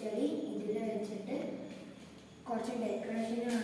ചെടി ഇതിൽ വെച്ചിട്ട് കുറച്ച് ഡെക്കറേഷനും